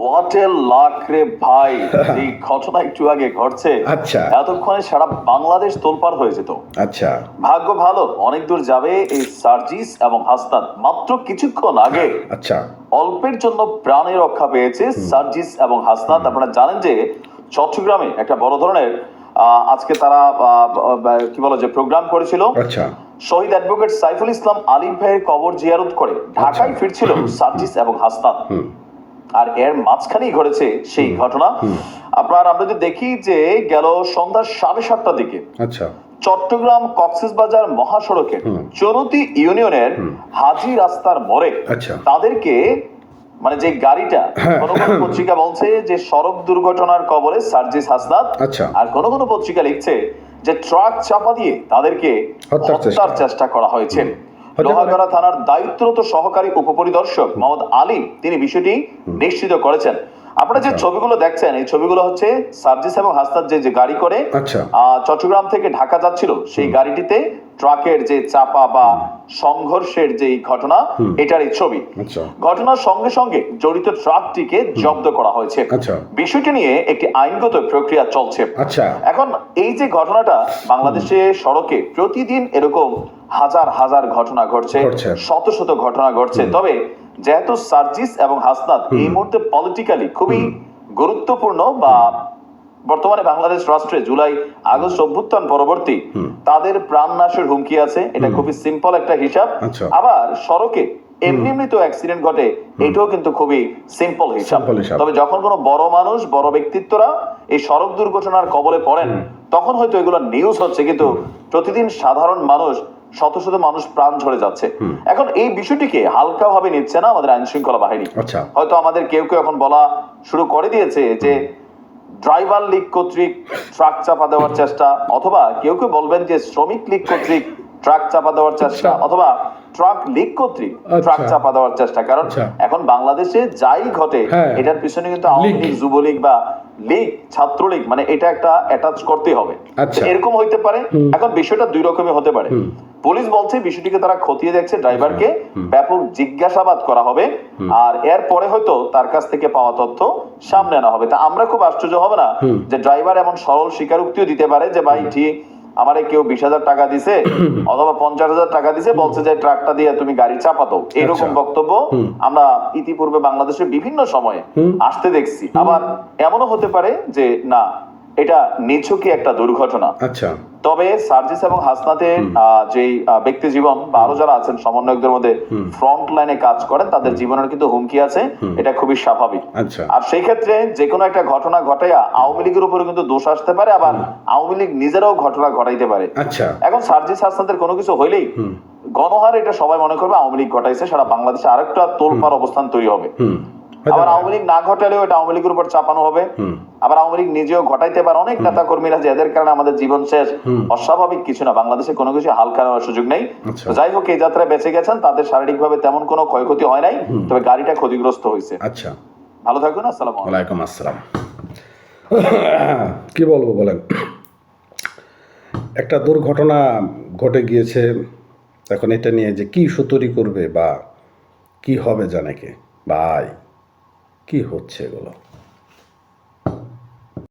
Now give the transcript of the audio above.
What a lakh রে ভাই। এই ঘটনা একটু আগে ঘটছে। আচ্ছা। এতক্ষণে সারা বাংলাদেশ হয়ে যেত। আচ্ছা। ভাগ্য ভালো অনেক দূর যাবে এই সার্জিস এবং হাসনাত মাত্র কিছুক্ষণ আগে আচ্ছা। অল্পের জন্য প্রাণে রক্ষা পেয়েছে সার্জিস এবং হাসনাত আপনারা জানেন যে চট্টগ্রামে একটা বড় ধরনের আহ, আজকে তারা কি বলো যে প্রোগ্রাম করেছিল। আচ্ছা। শহীদ অ্যাডভোকেট সাইফুল ইসলাম আলিম ভাইয়ের কবর জিয়ারত করে ঢাকায় ফিরছিল সার্জিস এবং হাসনাত আর এর মাঝখানেই ঘটেছে সেই ঘটনা আপনার আমরা যদি দেখি যে গেল সন্ধ্যা সাড়ে সাতটার দিকে আচ্ছা চট্টগ্রাম কক্সবাজার মহাসড়কের হুম। চরতি ইউনিয়নের হাজি রাস্তার মোড়ে আচ্ছা। তাদেরকে মানে যে গাড়িটা হ্যাঁ। কোন কোন পত্রিকা বলছে যে সড়ক দুর্ঘটনার কবলে সার্জিস হাসনাত আচ্ছা। আর কোন কোন পত্রিকা লিখছে যে ট্রাক চাপা দিয়ে তাদেরকে হত্যার চেষ্টা। করা হয়েছে। লোহাগড়া থানার দায়িত্বরত সহকারী উপপরিদর্শক মোহাম্মদ আলী তিনি বিষয়টি নিশ্চিত করেছেন। আপনারা যে আচ্ছা। ছবিগুলো দেখছেন এই ছবিগুলো হচ্ছে সার্জিস এবং হাসনাত যে যে গাড়ি করে আচ্ছা। চট্টগ্রাম থেকে ঢাকা যাচ্ছিল সেই গাড়িটিতে ট্রাকের যে চাপা বা সংঘর্ষের যে ঘটনা এটার এই ছবি। আচ্ছা। ঘটনার সঙ্গে সঙ্গে জড়িত ট্রাকটিকে জব্দ করা হয়েছে। বিষয়টি নিয়ে একটি আইনগত প্রক্রিয়া চলছে। এখন এই যে ঘটনাটা বাংলাদেশে সড়কে প্রতিদিন এরকম হাজার হাজার ঘটনা ঘটছে। শত শত ঘটনা ঘটছে। তবে যেহেতু সার্জিস এবং হাসনাত এই মুহূর্তে পলিটিক্যালি খুবই গুরুত্বপূর্ণ বা বর্তমানে বাংলাদেশ রাষ্ট্রে জুলাই আগস্ট অভ্যুত্থান পরবর্তী তাদের প্রাণ নাশের হুমকি আছে। এটা খুবই সিম্পল একটা হিসাব। আচ্ছা। আবার সড়কে এমনি এমনি তো অ্যাক্সিডেন্ট ঘটে এটাও কিন্তু খুবই সিম্পল হিসাব। তবে যখন কোনো বড় মানুষ বড় ব্যক্তিত্বরা এই সড়ক দুর্ঘটনার কবলে পড়েন তখন হয়তো এগুলো নিউজ হচ্ছে। কিন্তু প্রতিদিন সাধারণ মানুষ শত শত মানুষ প্রাণ ঝরে যাচ্ছে। এখন এই বিষয়টিকে হালকা ভাবে নিচ্ছে না আমাদের আইন শৃঙ্খলা বাহিনী। আচ্ছা। হয়তো আমাদের কেউ কেউ এখন বলা শুরু করে দিয়েছে যে ড্রাইভার লীগ কর্তৃক ট্রাক চাপা দেওয়ার চেষ্টা অথবা কেউ কেউ বলবেন যে শ্রমিক লীগ কর্তৃক ট্রাক চাপা দেওয়ার চেষ্টা আচ্ছা। অথবা ট্রাক লীগ কর্তৃক ট্রাক আচ্ছা। চাপা দেওয়ার চেষ্টা কারণ আচ্ছা। এখন বাংলাদেশে যাই ঘটে হ্যাঁ। এটার পিছনে কিন্তু আওয়ামী লীগ। লীগ যুবলীগ বা লীগ ছাত্রলীগ মানে এটা একটা অ্যাটাচ করতে হবে। এরকম হইতে পারে এখন বিষয়টা দুই রকমের হতে পারে পুলিশ বলছে বিষয়টিকে তারা খতিয়ে দেখছে ড্রাইভারকে ব্যাপক জিজ্ঞাসাবাদ করা হবে আর এরপরে হয়তো তার কাছ থেকে পাওয়া তথ্য সামনে আনা হবে তা আমরা খুব আশ্চর্য হবে না যে ড্রাইভার এমন সরল স্বীকারোক্তিও দিতে পারে যে ভাই ঠিক আমারে কেউ বিশ হাজার টাকা দিছে অথবা পঞ্চাশ হাজার টাকা দিছে বলছে যে ট্রাকটা দিয়ে তুমি গাড়ি চাপাতো এরকম আচ্ছা। বক্তব্য আমরা ইতিপূর্বে বাংলাদেশের বিভিন্ন সময়ে আসতে দেখছি। আবার এমনও হতে পারে যে না এটা নিছকই একটা দুর্ঘটনা। আচ্ছা। তবে সার্জিস এবং যেই আহ, ব্যক্তি জীবন বা আরও যারা আছেন সমন্বয়কদের মধ্যে ফ্রন্ট লাইনে কাজ করেন তাদের জীবনের কিন্তু হুমকি আছে এটা খুবই স্বাভাবিক। আচ্ছা। আর সেই ক্ষেত্রে যে কোনো একটা ঘটনা ঘটাইয়া আওয়ামী লীগের উপরে কিন্তু দোষ আসতে পারে আবার আওয়ামী লীগ নিজেরাও ঘটনা ঘটাইতে পারে। আচ্ছা। এখন সার্জিস হাসনাতের কোনো কিছু হইলেই গণহারে এটা সবাই মনে করবে আওয়ামী লীগ ঘটাইছে সারা বাংলাদেশে আরেকটা তোলপার অবস্থান তৈরি হবে। আবার আওয়ামী লীগ না ঘটালেও এটা আওয়ামী লীগের উপর চাপানো হবে। আবার আওয়ামী লীগ নিজেও ঘটাইতে পারে। অনেক নেতা কর্মীরা যে এদের কারণে আমাদের জীবন শেষ অস্বাভাবিক কিছু না। বাংলাদেশে কোনো কিছু হালকা নেওয়ার সুযোগ নেই। আচ্ছা। যাই হোক এই যাত্রায় বেঁচে গেছেন। তাদের শারীরিকভাবে তেমন কোনো ক্ষয়ক্ষতি হয় নাই। তবে গাড়িটা ক্ষতিগ্রস্ত হয়েছে। আচ্ছা। ভালো থাকুন। আসসালাম আলাইকুম। আসসালাম। কি বলব বলেন? একটা দুর্ঘটনা ঘটে গিয়েছে। এখন এটা নিয়ে যে কি সুতরি করবে বা কি হবে জানে কে? ভাই। কি হচ্ছে এগুলো?